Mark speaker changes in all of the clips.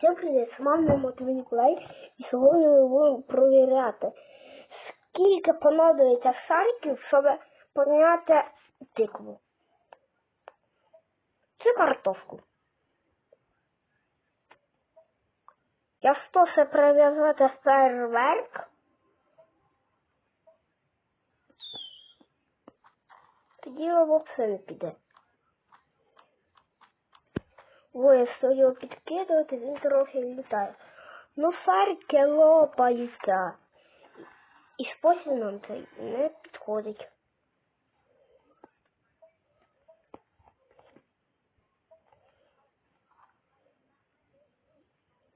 Speaker 1: Всім привіт, з вами Матвій Ніколай, і сьогодні ми будемо провіряти, скільки понадобиться шариків, щоб поміняти тикву. Чи картошку. Якщо ще прив'язати фейерверк, тоді це не піде. Ой, якщо його підкидувати, він трохи літає. Ну, шарики лопаються. І спосіб нам цей не підходить.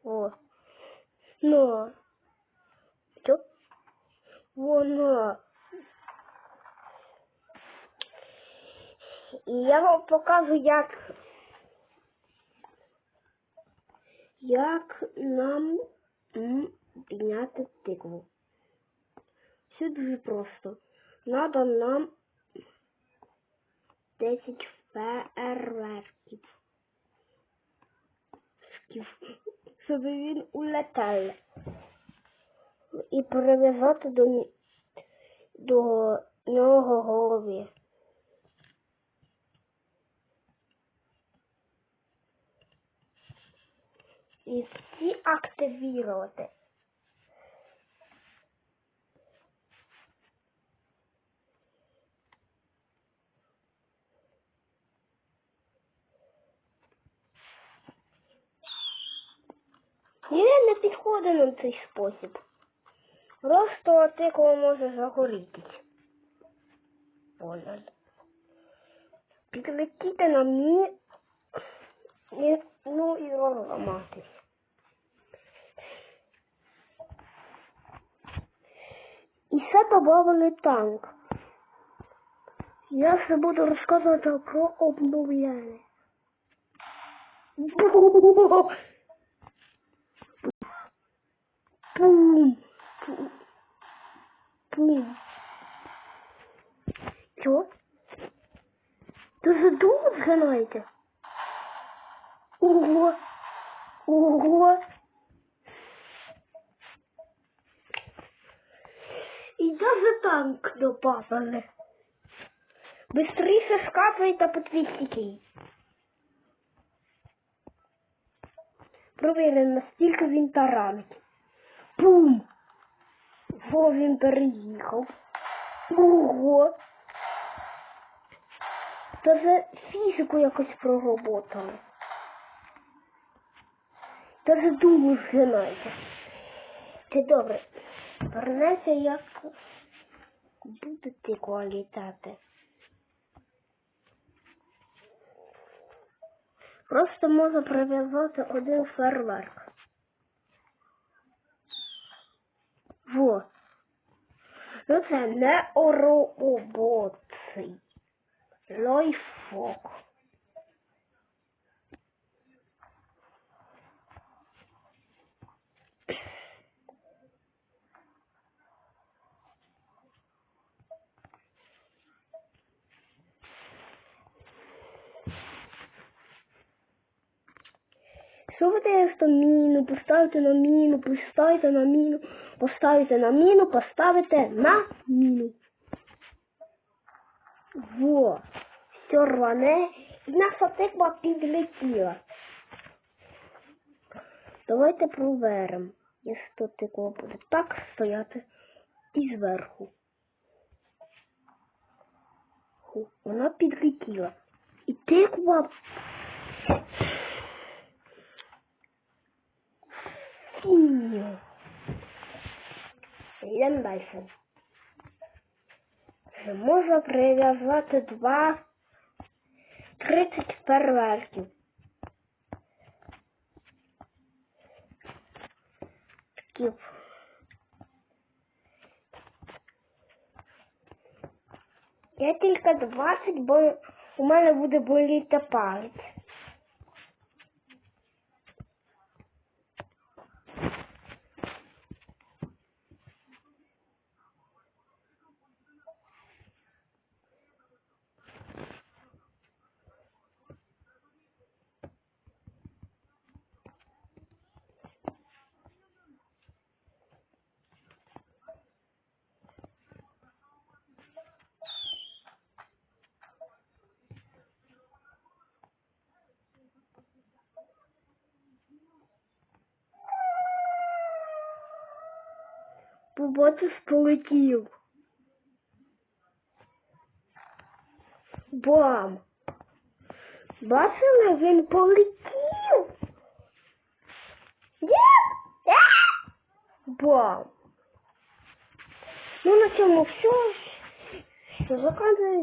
Speaker 1: О. Ну. Чо? Воно. І я вам покажу, як як нам підняти тикву. Все дуже просто. Надо нам 10 фейерверків. Щоб він улетав. І прив'язати до, до нього голові. І всі активувати. Ні, не підходить нам цей спосіб. Просто тиква може загорітись. Понял. Підлетіти на мі... І, ну і розламатись. Ще добавили танк. Я ще буду розказувати про обновлення. Пум. Пум. Пум. Чо? Ти задумав зганаєте? Ого! Ого! І даже танк добавили. Быстріше скапайте по твістики. Провіримо, наскільки він таранить. Пум! Во він переїхав. Ого! Та Даже фізику якось проработали. Та Даже думаю, згинається. Це добре. Вернеться, як буде тиква літати. Просто можна прив'язати один фейерверк. Во. Ну це не роботи. Лайфок. Що ви даєте міну, поставите на міну, поставите на міну, поставите на міну, поставите на міну. Во, все рване, і наша тиква підлетіла. Давайте проверимо, якщо тиква буде так стояти і зверху. Вона підлетіла. І тиква Синю. Йдемо далі. Можна прив'язати два 30 фейерверків. Такі. Я тільки 20, бо у мене буде боліти палець. Побачив, полетів. Бам! Бачили, він полетів. Бам! Ну на цьому все. Що заканчиваю